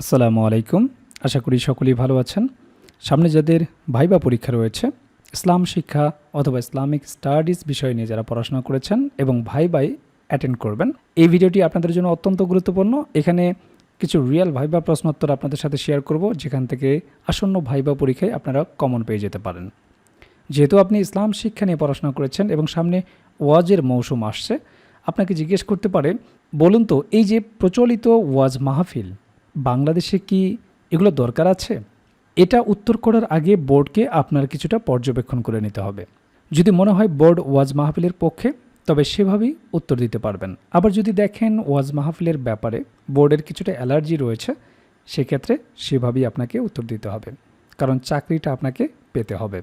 আসসালামু আলাইকুম। আশা করি সকলেই ভালো আছেন। সামনে যাদের ভাইবা পরীক্ষা রয়েছে, ইসলাম শিক্ষা অথবা ইসলামিক স্টাডিজ বিষয় নিয়ে যারা পড়াশোনা করেছেন এবং ভাইবাই অ্যাটেন্ড করবেন, এই ভিডিওটি আপনাদের জন্য অত্যন্ত গুরুত্বপূর্ণ। এখানে কিছু রিয়েল ভাইবা প্রশ্নোত্তর আপনাদের সাথে শেয়ার করব, যেখান থেকে আসন্ন ভাইবা পরীক্ষায় আপনারা কমন পেয়ে যেতে পারেন। যেহেতু আপনি ইসলাম শিক্ষা নিয়ে পড়াশোনা করেছেন এবং সামনে ওয়াজের মৌসুম আসছে, আপনাকে জিজ্ঞেস করতে পারে, বলুন তো, এই যে প্রচলিত ওয়াজ মাহফিল বাংলাদেশে কি এগুলো দরকার আছে? এটা উত্তর করার আগে বোর্ডকে আপনার কিছুটা পর্যবেক্ষণ করে নিতে হবে। যদি মনে হয় বোর্ড ওয়াজ মাহফিলের পক্ষে, তবে সেভাবেই উত্তর দিতে পারবেন। আবার যদি দেখেন ওয়াজ মাহফিলের ব্যাপারে বোর্ডের কিছুটা অ্যালার্জি রয়েছে, সেক্ষেত্রে সেভাবেই আপনাকে উত্তর দিতে হবে, কারণ চাকরিটা আপনাকে পেতে হবে।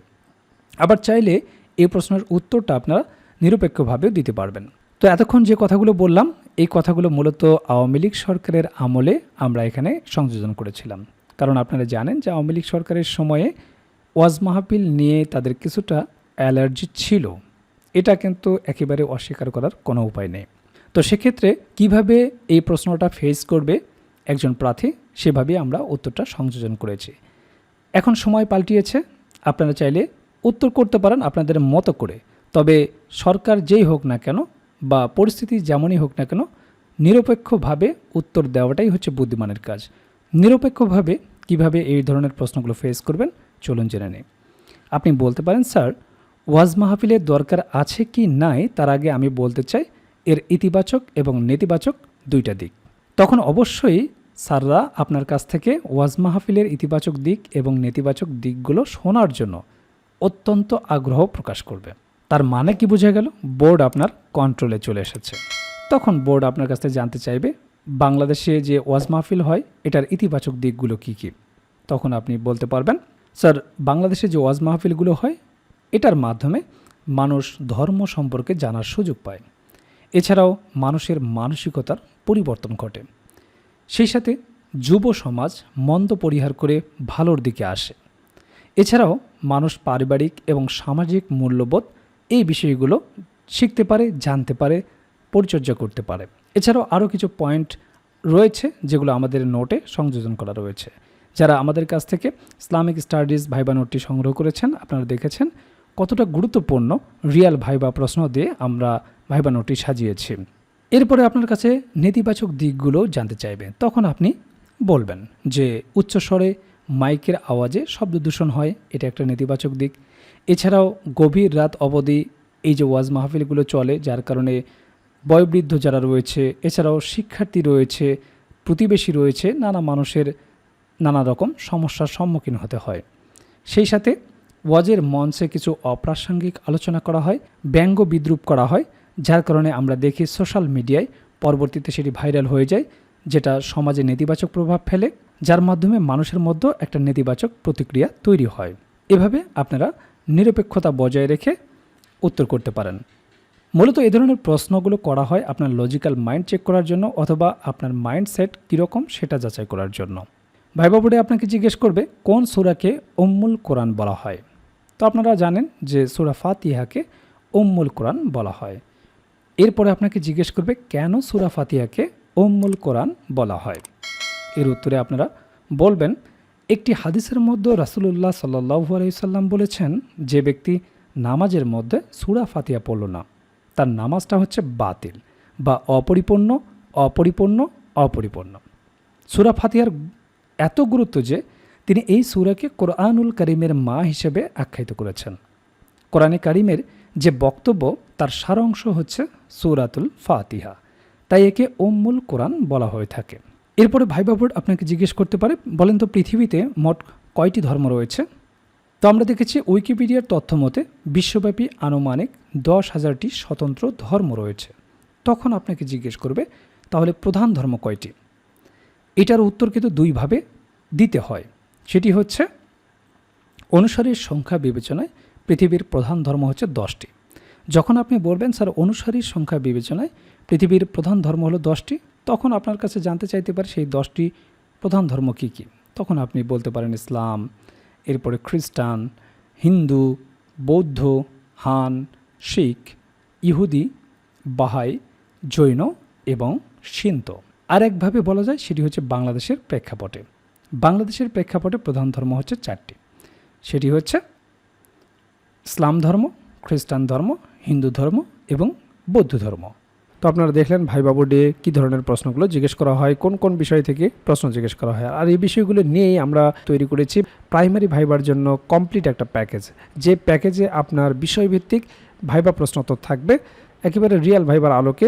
আবার চাইলে এই প্রশ্নের উত্তরটা আপনারা নিরপেক্ষভাবেও দিতে পারবেন। তো এতক্ষণ যে কথাগুলো বললাম এই কথাগুলো মূলত আওয়ামী লীগ সরকারের আমলে আমরা এখানে সংযোজন করেছিলাম। কারণ আপনারা জানেন যে আওয়ামী লীগ সরকারের সময়ে ওয়াজ মাহফিল নিয়ে তাদের কিছুটা অ্যালার্জি ছিল। এটা কিন্তু একেবারে অস্বীকার করার কোনো উপায় নেই। তো সেক্ষেত্রে কীভাবে এই প্রশ্নটা ফেস করবে একজন প্রার্থী সেভাবে আমরা উত্তরটা সংযোজন করেছি। এখন সময় পাল্টিয়েছে, আপনারা চাইলে উত্তর করতে পারেন আপনাদের মতো করে। তবে সরকার যেই হোক না কেন বা পরিস্থিতি যেমনই হোক না কেন, নিরপেক্ষভাবে উত্তর দেওয়াটাই হচ্ছে বুদ্ধিমানের কাজ। নিরপেক্ষভাবে কীভাবে এই ধরনের প্রশ্নগুলো ফেস করবেন, চলুন জেনে নিই। আপনি বলতে পারেন, স্যার, ওয়াজ মাহফিলের দরকার আছে কি নাই, তার আগে আমি বলতে চাই, এর ইতিবাচক এবং নেতিবাচক দুইটা দিক। তখন অবশ্যই স্যাররা আপনার কাছ থেকে ওয়াজ মাহফিলের ইতিবাচক দিক এবং নেতিবাচক দিকগুলো শোনার জন্য অত্যন্ত আগ্রহ প্রকাশ করবে। তার মানে কি বোঝা গেল? বোর্ড আপনার কন্ট্রোলে চলে এসেছে। তখন বোর্ড আপনার কাছ থেকে জানতে চাইবে, বাংলাদেশে যে ওয়াজ মাহফিল হয়, এটার ইতিবাচক দিকগুলো কি কি? তখন আপনি বলতে পারবেন, স্যার, বাংলাদেশে যে ওয়াজ মাহফিলগুলো হয়, এটার মাধ্যমে মানুষ ধর্ম সম্পর্কে জানার সুযোগ পায়। এছাড়াও মানুষের মানসিকতার পরিবর্তন ঘটে। সেই সাথে যুব সমাজ মন্দ পরিহার করে ভালোর দিকে আসে। এছাড়াও মানুষ পারিবারিক এবং সামাজিক মূল্যবোধ এই বিষয়গুলো শিখতে পারে, জানতে পারে, পরিচর্যা করতে পারে। এছাড়াও আরও কিছু পয়েন্ট রয়েছে যেগুলো আমাদের নোটে সংযোজন করা রয়েছে। যারা আমাদের কাছ থেকে ইসলামিক স্টাডিজ ভাইবা নোটটি সংগ্রহ করেছেন, আপনারা দেখেছেন কতটা গুরুত্বপূর্ণ রিয়াল ভাইবা প্রশ্ন দিয়ে আমরা ভাইবা নোটটি সাজিয়েছি। এরপরে আপনার কাছে নেতিবাচক দিকগুলো জানতে চাইবেন তখন আপনি বলবেন যে, উচ্চস্বরে মাইকের আওয়াজে শব্দ দূষণ হয়, এটা একটা নেতিবাচক দিক। এছাড়াও গভীর রাত অবধি এই যে ওয়াজ মাহফিলগুলো চলে, যার কারণে বয়োবৃদ্ধ যারা রয়েছে, এছাড়াও শিক্ষার্থী রয়েছে, প্রতিবেশী রয়েছে, নানা মানুষের নানা রকম সমস্যার সম্মুখীন হতে হয়। সেই সাথে ওয়াজের মঞ্চে কিছু অপ্রাসঙ্গিক আলোচনা করা হয়, ব্যঙ্গ বিদ্রুপ করা হয়, যার কারণে আমরা দেখি সোশ্যাল মিডিয়ায় পরবর্তীতে সেটি ভাইরাল হয়ে যায়, যেটা সমাজে নেতিবাচক প্রভাব ফেলে, যার মাধ্যমে মানুষের মধ্যে একটা নেতিবাচক প্রতিক্রিয়া তৈরি হয়। এভাবে আপনারা নিরপেক্ষতা বজায় রেখে উত্তর করতে পারেন। মূলত এ ধরনের প্রশ্নগুলো করা হয় আপনার লজিক্যাল মাইন্ড চেক করার জন্য অথবা আপনার মাইন্ডসেট কীরকম সেটা যাচাই করার জন্য। ভাইবা আপনাকে জিজ্ঞেস করবে, কোন সুরাকে উম্মুল কোরআন বলা হয়? তো আপনারা জানেন যে সুরা ফাতিহাকে উম্মুল কোরআন বলা হয়। এরপরে আপনাকে জিজ্ঞেস করবে, কেন সুরা ফাতিহাকে উম্মুল কোরআন বলা হয়? এর উত্তরে আপনারা বলবেন একটি হাদিসের মধ্যে রাসুলুল্লাহ সাল্লাহু আলাইসাল্লাম বলেছেন, যে ব্যক্তি নামাজের মধ্যে সুরা ফাতিয়া পড়ল না, তার নামাজটা হচ্ছে বাতিল বা অপরিপূর্ণ অপরিপূর্ণ অপরিপূর্ণ। সুরা ফাতিয়ার এত গুরুত্ব যে তিনি এই সুরাকে কোরআনুল করিমের মা হিসেবে আখ্যায়িত করেছেন। কোরআনে কারিমের যে বক্তব্য, তার সারাংশ হচ্ছে সুরাতুল ফাতিহা, তাই একে ওম্মুল কোরআন বলা হয়ে থাকে। এরপরে ভাই বাবুর আপনাকে জিজ্ঞেস করতে পারে, বলেন তো পৃথিবীতে মোট কয়টি ধর্ম রয়েছে? তো আমরা দেখেছি উইকিপিডিয়ার তথ্য মতে বিশ্বব্যাপী আনুমানিক দশ হাজারটি স্বতন্ত্র ধর্ম রয়েছে। তখন আপনাকে জিজ্ঞেস করবে, তাহলে প্রধান ধর্ম কয়টি? এটার উত্তর কিন্তু দুইভাবে দিতে হয়। সেটি হচ্ছে অনুসারীর সংখ্যা বিবেচনায় পৃথিবীর প্রধান ধর্ম হচ্ছে দশটি। যখন আপনি বলবেন, স্যার, অনুসারীর সংখ্যা বিবেচনায় পৃথিবীর প্রধান ধর্ম হলো দশটি? তখন আপনার কাছে জানতে চাইতে পারে সেই দশটি প্রধান ধর্ম কী কী? তখন আপনি বলতে পারেন ইসলাম, এরপরে খ্রিস্টান, হিন্দু, বৌদ্ধ, হান, শিখ, ইহুদি, বাহাই, জৈন এবং সিন্ত আরেকভাবে বলা যায় সেটি হচ্ছে বাংলাদেশের প্রেক্ষাপটে। বাংলাদেশের প্রেক্ষাপটে প্রধান ধর্ম হচ্ছে চারটি। সেটি হচ্ছে ইসলাম ধর্ম, খ্রিস্টান ধর্ম, হিন্দু ধর্ম এবং বৌদ্ধ ধর্ম। তো আপনারা দেখলেন ভাই বাবু ডে কী ধরনের প্রশ্নগুলো জিজ্ঞেস করা হয়, কোন কোন বিষয় থেকে প্রশ্ন জিজ্ঞেস করা হয়। আর এই বিষয়গুলো নিয়েই আমরা তৈরি করেছি প্রাইমারি ভাইবার জন্য কমপ্লিট একটা প্যাকেজ। যে প্যাকেজে আপনার বিষয়ভিত্তিক ভাইবা প্রশ্ন তো থাকবে, একেবারে রিয়াল ভাইবার আলোকে